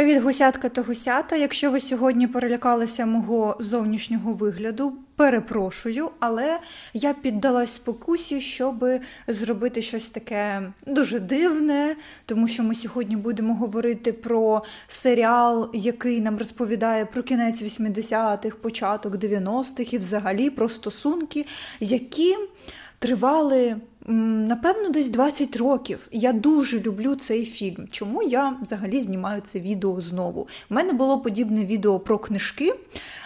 Привіт, гусятка та гусята. Якщо ви сьогодні перелякалися мого зовнішнього вигляду, перепрошую, але я піддалась спокусі, щоб зробити щось таке дуже дивне, тому що ми сьогодні будемо говорити про серіал, який нам розповідає про кінець 80-х, початок 90-х і взагалі про стосунки, які тривали. Напевно, десь 20 років. Я дуже люблю цей фільм. Чому я взагалі знімаю це відео знову? У мене було подібне відео про книжки,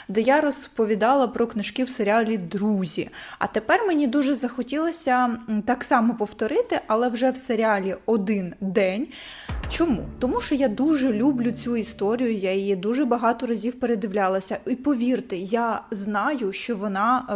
де я розповідала про книжки в серіалі Друзі. А тепер мені дуже захотілося так само повторити, але вже в серіалі Один день. Чому? Тому що я дуже люблю цю історію, я її дуже багато разів передивлялася. І повірте, я знаю, що вона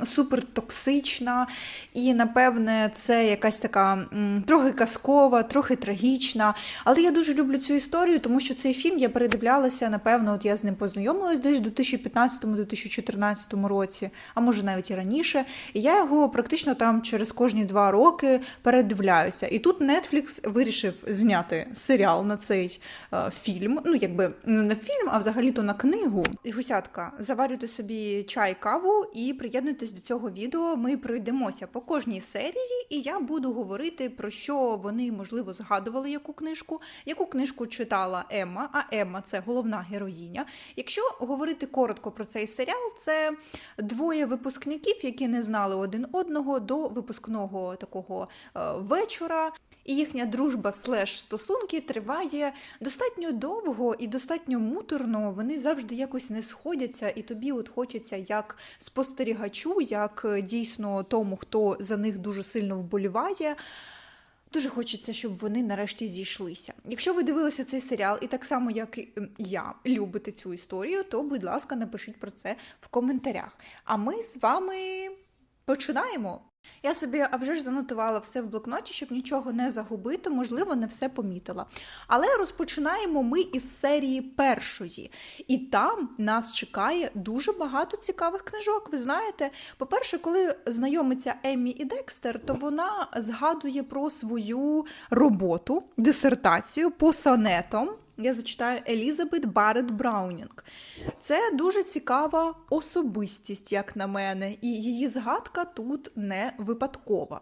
е, супертоксична, і напевне це якась така м, трохи казкова, трохи трагічна. Але я дуже люблю цю історію, тому що цей фільм я передивлялася, напевно, от я з ним познайомилась десь у 2015-2014 році, а може навіть і раніше. І я його практично там через кожні два роки передивляюся. І тут Netflix вирішив зняти серіал на цей е, фільм. Ну, якби не на фільм, а взагалі-то на книгу. І гусятка, заварюйте собі чай, каву і приєднуйтесь до цього відео. Ми пройдемося по кожній серії, і я буду говорити про що вони можливо згадували яку книжку, яку книжку читала Емма. А Емма це головна героїня. Якщо говорити коротко про цей серіал, це двоє випускників, які не знали один одного до випускного такого е, вечора. І їхня дружба слеш стосунки триває достатньо довго і достатньо муторно. Вони завжди якось не сходяться, і тобі от хочеться як спостерігачу, як е, дійсно тому, хто за них дуже сильно вболіває. Дуже хочеться, щоб вони нарешті зійшлися. Якщо ви дивилися цей серіал, і так само, як і ем, я, любите цю історію, то, будь ласка, напишіть про це в коментарях. А ми з вами починаємо. Я собі а вже ж занотувала все в блокноті, щоб нічого не загубити, можливо, не все помітила. Але розпочинаємо ми із серії першої. І там нас чекає дуже багато цікавих книжок. Ви знаєте, по-перше, коли знайомиться Еммі і Декстер, то вона згадує про свою роботу, дисертацію по сонетам. Я зачитаю Елізабет Барретт Браунінг. Це дуже цікава особистість, як на мене, і її згадка тут не випадкова.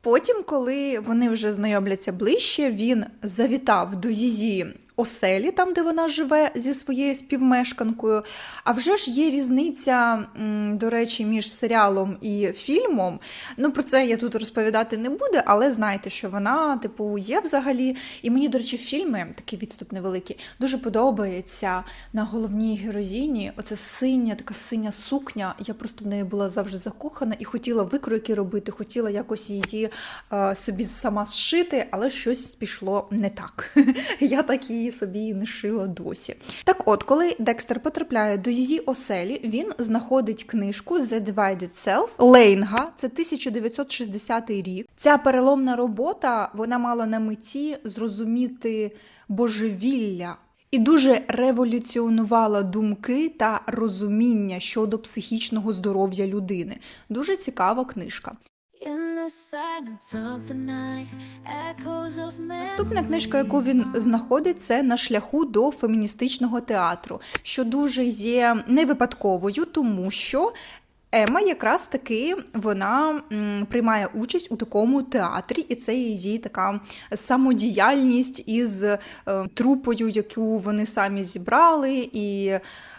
Потім, коли вони вже знайомляться ближче, він завітав до її оселі, там де вона живе зі своєю співмешканкою. А вже ж є різниця, до речі, між серіалом і фільмом. Ну про це я тут розповідати не буду, але знайте, що вона, типу, є взагалі. І мені, до речі, фільми, такий відступ невеликий, дуже подобається на головній героїні. Оце синя, така синя сукня. Я просто в неї була завжди закохана і хотіла викройки робити, хотіла якось її е, собі сама зшити, але щось пішло не так. Я так її собі і не шила досі. Так от, коли Декстер потрапляє до її оселі, він знаходить книжку The Divided Self Лейнга, це 1960 рік. Ця переломна робота вона мала на меті зрозуміти божевілля. І дуже революціонувала думки та розуміння щодо психічного здоров'я людини. Дуже цікава книжка. Наступна книжка, яку він знаходить, це на шляху до феміністичного театру, що дуже є не випадковою, тому що. Ема якраз таки вона приймає участь у такому театрі, і це її така самодіяльність із е, трупою, яку вони самі зібрали, і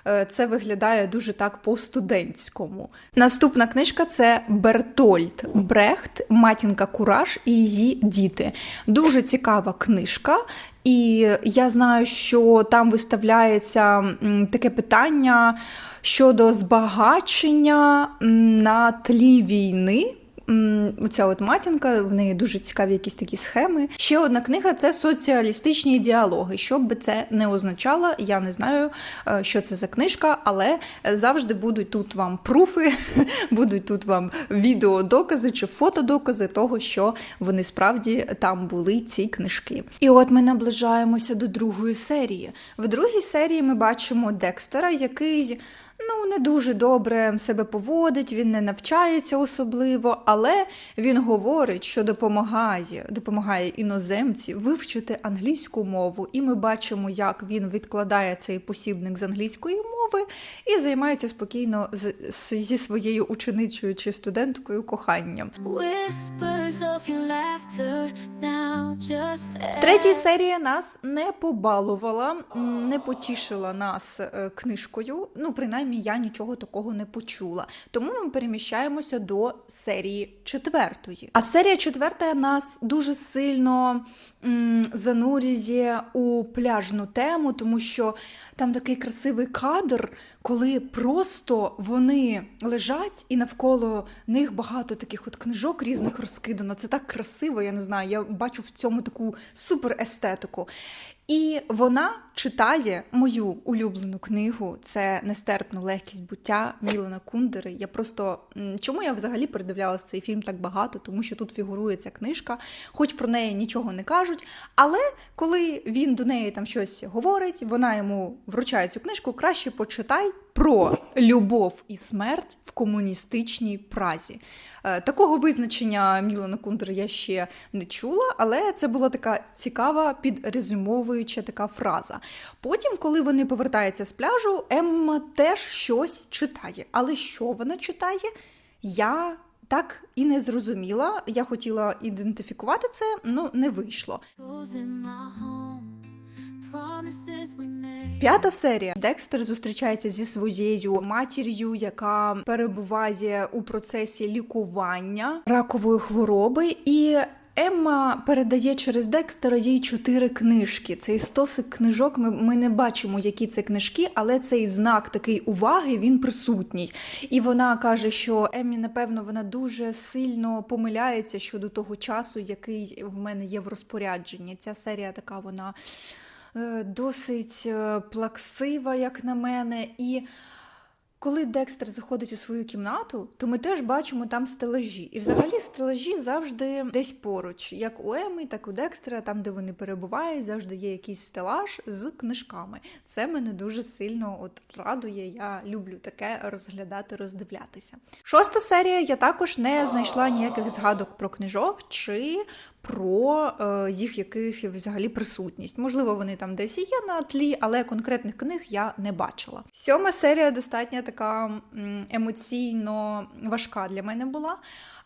е, це виглядає дуже так по-студентському. Наступна книжка це Бертольд Брехт, матінка Кураж і її діти. Дуже цікава книжка. І я знаю, що там виставляється таке питання щодо збагачення на тлі війни. Оця от матінка, в неї дуже цікаві якісь такі схеми. Ще одна книга це соціалістичні діалоги. Що би це не означало, я не знаю, е, що це за книжка, але завжди будуть тут вам пруфи, будуть тут вам відеодокази чи фотодокази того, що вони справді там були ці книжки. І от ми наближаємося до другої серії. В другій серії ми бачимо Декстера, який ну не дуже добре себе поводить, він не навчається особливо, але він говорить, що допомагає, допомагає іноземці вивчити англійську мову. І ми бачимо, як він відкладає цей посібник з англійської мови і займається спокійно з, з- зі своєю ученицею чи студенткою коханням. В третій серії нас не побалувала, не потішила нас е, книжкою. Ну, принаймні, я нічого такого не почула. Тому ми переміщаємося до серії четвертої. А серія четверта нас дуже сильно м, занурює у пляжну тему, тому що там такий красивий кадр, коли просто вони лежать і навколо них багато таких от книжок різних розкидано. Це так красиво, я не знаю. Я бачу в цьому таку суперестетику. І вона читає мою улюблену книгу. Це нестерпну легкість буття Мілана Кундери. Я просто чому я взагалі передивлялася цей фільм так багато, тому що тут фігурує ця книжка, хоч про неї нічого не кажуть. Але коли він до неї там щось говорить, вона йому вручає цю книжку, краще почитай про любов і смерть в комуністичній Празі. Е, Такого визначення Мілана Кундера я ще не чула, але це була така цікава підрезюмовуюча така фраза. Потім, коли вони повертаються з пляжу, Емма теж щось читає. Але що вона читає? Я так і не зрозуміла. Я хотіла ідентифікувати це, але не вийшло. П'ята серія. Декстер зустрічається зі своєю матір'ю, яка перебуває у процесі лікування ракової хвороби, і Емма передає через Декстера їй чотири книжки. Цей стосик книжок. Ми, ми не бачимо, які це книжки, але цей знак такий уваги він присутній. І вона каже, що Еммі, напевно, вона дуже сильно помиляється щодо того часу, який в мене є в розпорядженні. Ця серія така вона е, досить е, плаксива, як на мене. І коли Декстер заходить у свою кімнату, то ми теж бачимо там стелажі. І взагалі стелажі завжди десь поруч, як у Еми, так у Декстера, там, де вони перебувають, завжди є якийсь стелаж з книжками. Це мене дуже сильно от радує. Я люблю таке розглядати, роздивлятися. Шоста серія я також не знайшла ніяких згадок про книжок чи про е, їх яких взагалі присутність. Можливо, вони там десь і є на тлі, але конкретних книг я не бачила. Сьома серія достатньо така емоційно важка для мене була.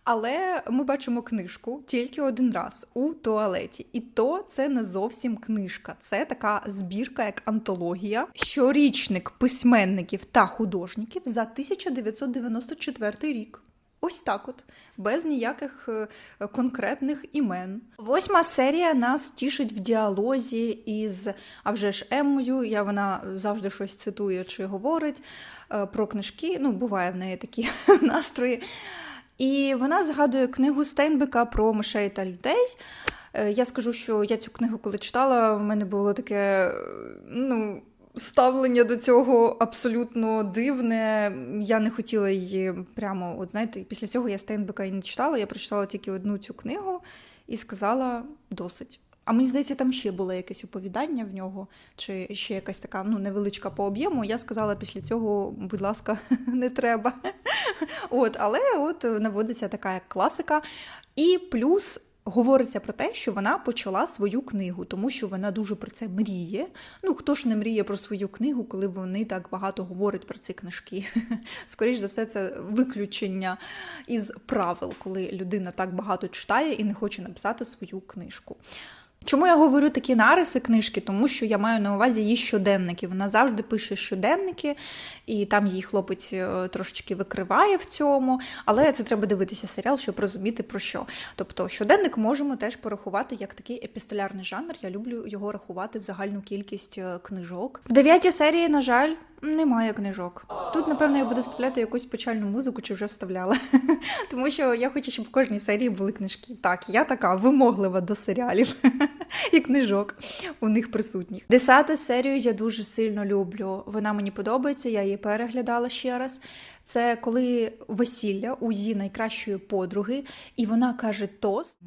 Але ми бачимо книжку тільки один раз у туалеті. І то це не зовсім книжка. Це така збірка, як антологія, щорічник письменників та художників за 1994 рік. Ось так, от, без ніяких е, конкретних імен. Восьма серія нас тішить в діалозі із а вже ж Еммою. Я вона завжди щось цитує чи говорить е, про книжки. Ну, буває в неї такі настрої. І вона згадує книгу Стейнбека про мишей та людей. Е, Я скажу, що я цю книгу, коли читала, в мене було таке, ну. Ставлення до цього абсолютно дивне. Я не хотіла її прямо, от знаєте, після цього я Стейнбека і не читала. Я прочитала тільки одну цю книгу і сказала досить. А мені здається, там ще було якесь оповідання в нього, чи ще якась така ну, невеличка по об'єму. Я сказала після цього, будь ласка, не треба. От, але от наводиться така класика. І плюс говориться про те, що вона почала свою книгу, тому що вона дуже про це мріє. Ну, хто ж не мріє про свою книгу, коли вони так багато говорять про ці книжки? Скоріше за все, це виключення із правил, коли людина так багато читає і не хоче написати свою книжку. Чому я говорю такі нариси книжки? Тому що я маю на увазі її щоденники. Вона завжди пише щоденники, і там її хлопець е, трошечки викриває в цьому. Але це треба дивитися серіал, щоб розуміти про що. Тобто, щоденник можемо теж порахувати як такий епістолярний жанр. Я люблю його рахувати в загальну кількість е, книжок. В дев'ятій серії, на жаль, немає книжок. Тут, напевно, я буду вставляти якусь печальну музику, чи вже вставляла. Тому що я хочу, щоб в кожній серії були книжки. Так, я така вимоглива до серіалів і книжок у них присутніх. Десяту серію я дуже сильно люблю. Вона мені подобається, я її переглядала ще раз. Це коли весілля у її найкращої подруги, і вона каже тост.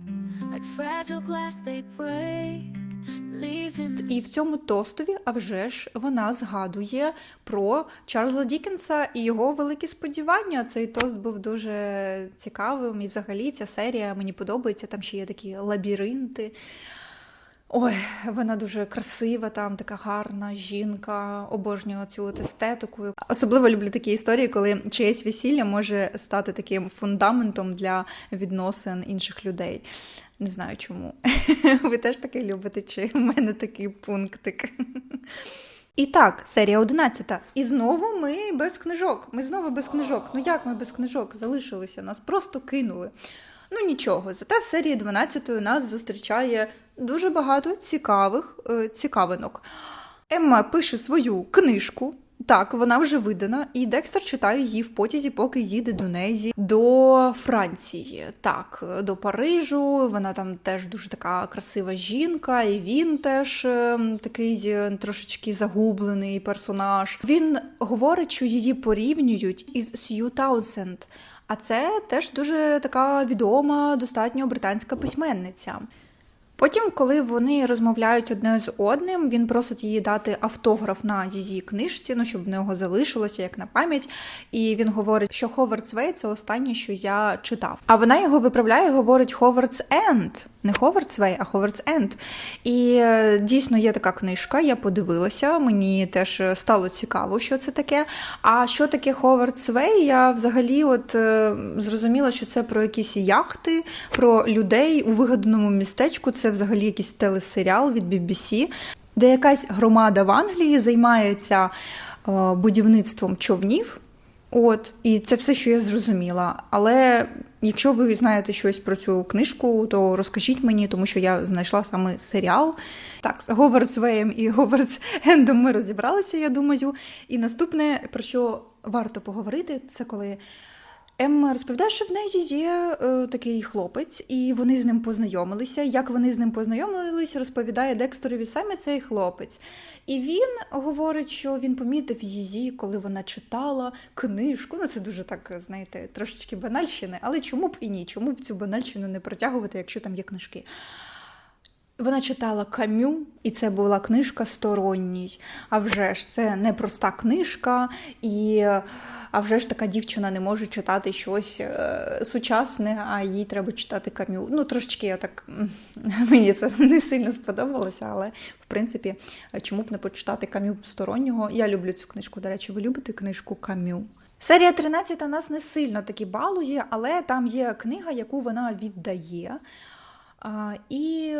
І в цьому тостові, а вже ж, вона згадує про Чарльза Дікенса і його великі сподівання. Цей тост був дуже цікавим. І взагалі ця серія мені подобається. Там ще є такі лабіринти. Ой, вона дуже красива, там така гарна жінка, обожнюю цю естетику. Особливо люблю такі історії, коли чиєсь весілля може стати таким фундаментом для відносин інших людей. Не знаю чому. Ви теж таке любите, чи в мене такий пунктик. І так, серія 11. І знову ми без книжок. Ми знову без книжок. Ну як ми без книжок залишилися? Нас просто кинули. Ну нічого, зате в серії 12 нас зустрічає дуже багато цікавих е, цікавинок. Емма пише свою книжку. Так, вона вже видана, і Декстер читає її в потязі, поки їде до неї до Франції. Так, до Парижу. Вона там теж дуже така красива жінка, і він теж е, такий трошечки загублений персонаж. Він говорить, що її порівнюють із Сью Таунсенд. А це теж дуже така відома, достатньо британська письменниця. Потім, коли вони розмовляють одне з одним, він просить її дати автограф на її книжці, ну щоб в нього залишилося як на пам'ять. І він говорить, що Ховардс Вей це останнє, що я читав. А вона його виправляє, говорить Ховардс Енд. Не Ховардс Вей, а Ховардс Енд. І е, дійсно є така книжка, я подивилася, мені теж стало цікаво, що це таке. А що таке Ховардс Вей? Я взагалі от е, зрозуміла, що це про якісь яхти, про людей у вигаданому містечку. Це взагалі якийсь телесеріал від BBC, де якась громада в Англії займається е, будівництвом човнів. От, і це все, що я зрозуміла. Але якщо ви знаєте щось про цю книжку, то розкажіть мені, тому що я знайшла саме серіал. Так, з Говардс Веєм і Говардс Ендом ми розібралися, я думаю. І наступне, про що варто поговорити, це коли Емма розповідає, що в неї є е, такий хлопець, і вони з ним познайомилися. Як вони з ним познайомились, розповідає Декстерові саме цей хлопець. І він говорить, що він помітив її, коли вона читала книжку. Ну, це дуже так, знаєте, трошечки банальщини, але чому б і ні? Чому б цю банальщину не протягувати, якщо там є книжки? Вона читала Камю, і це була книжка сторонній. А вже ж це не проста книжка, і а вже ж така дівчина не може читати щось е, сучасне, а їй треба читати Камю. Ну, трошечки я так мені це не сильно сподобалося, але в принципі, чому б не почитати Камю стороннього? Я люблю цю книжку. До речі, ви любите книжку Камю? Серія 13 нас не сильно таки балує, але там є книга, яку вона віддає. А, і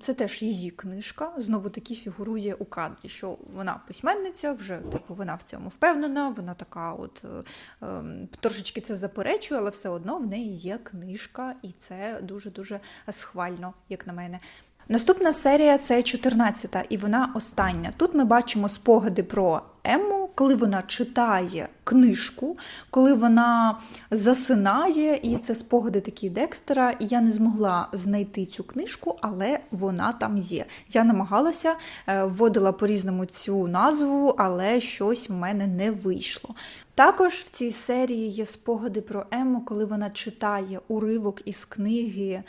це теж її книжка. Знову таки фігурує у кадрі, що вона письменниця, вже типу вона в цьому впевнена. Вона така, от е, е, трошечки це заперечує, але все одно в неї є книжка, і це дуже дуже схвально, як на мене. Наступна серія це 14-та, і вона остання. Тут ми бачимо спогади про Емму, коли вона читає книжку, коли вона засинає, і це спогади такі Декстера. І я не змогла знайти цю книжку, але вона там є. Я намагалася, е, вводила по-різному цю назву, але щось в мене не вийшло. Також в цій серії є спогади про Емму, коли вона читає уривок із книги.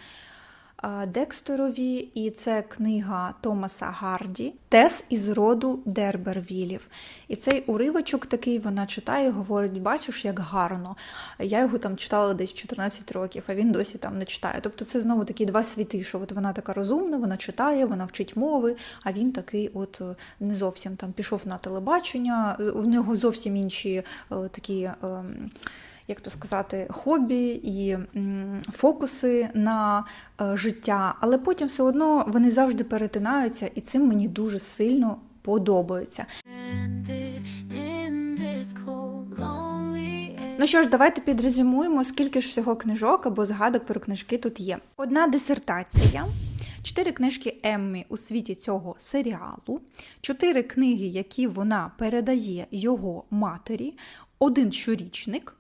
Декстерові, і це книга Томаса Гарді Тес із роду Дербервілів. І цей уривочок такий вона читає, говорить: бачиш, як гарно. Я його там читала десь в 14 років, а він досі там не читає. Тобто це знову такі два світи, що от вона така розумна, вона читає, вона вчить мови, а він такий, от е, не зовсім там пішов на телебачення, у нього зовсім інші е, такі. Як то сказати, хобі і фокуси на е, життя, але потім все одно вони завжди перетинаються, і цим мені дуже сильно подобається. Ну що ж, давайте підрезюмуємо, скільки ж всього книжок або згадок про книжки тут є. Одна дисертація. Чотири книжки Еммі у світі цього серіалу, чотири книги, які вона передає його матері, один щорічник,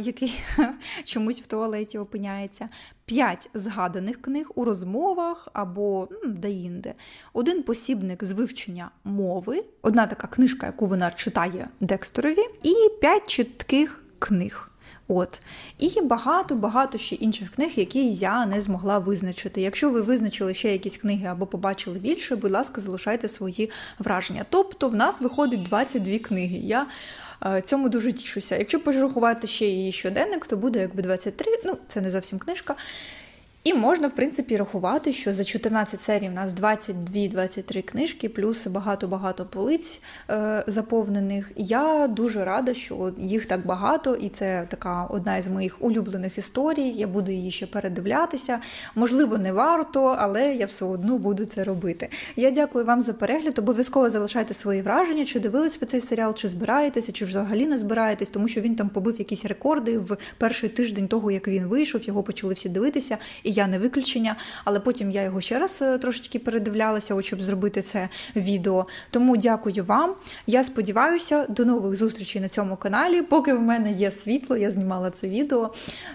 який чомусь в туалеті опиняється, п'ять згаданих книг у розмовах або м, деінде, один посібник з вивчення мови, одна така книжка, яку вона читає Декстерові, і п'ять чітких книг. От. І багато-багато ще інших книг, які я не змогла визначити. Якщо ви визначили ще якісь книги або побачили більше, будь ласка, залишайте свої враження. Тобто, в нас виходить 22 книги. Я е, цьому дуже тішуся. Якщо порахувати ще її щоденник, то буде якби 23, ну це не зовсім книжка. І можна, в принципі, рахувати, що за 14 серій в нас 22-23 книжки, плюс багато-багато полиць е, заповнених. Я дуже рада, що їх так багато, і це така одна із моїх улюблених історій. Я буду її ще передивлятися. Можливо, не варто, але я все одно буду це робити. Я дякую вам за перегляд. Обов'язково залишайте свої враження, чи дивились ви цей серіал, чи збираєтеся, чи взагалі не збираєтесь, тому що він там побив якісь рекорди в перший тиждень того, як він вийшов. Його почали всі дивитися, і я не виключення. Але потім я його ще раз е, трошечки передивлялася, щоб зробити це відео. Тому дякую вам. Я сподіваюся, до нових зустрічей на цьому каналі. Поки в мене є світло, я знімала це відео.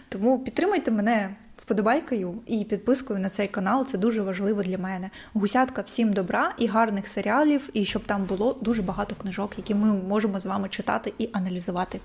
Тому підтримайте мене. Вподобайкою і підпискою на цей канал це дуже важливо для мене. Гусятка, всім добра і гарних серіалів, і щоб там було дуже багато книжок, які ми можемо з вами читати і аналізувати.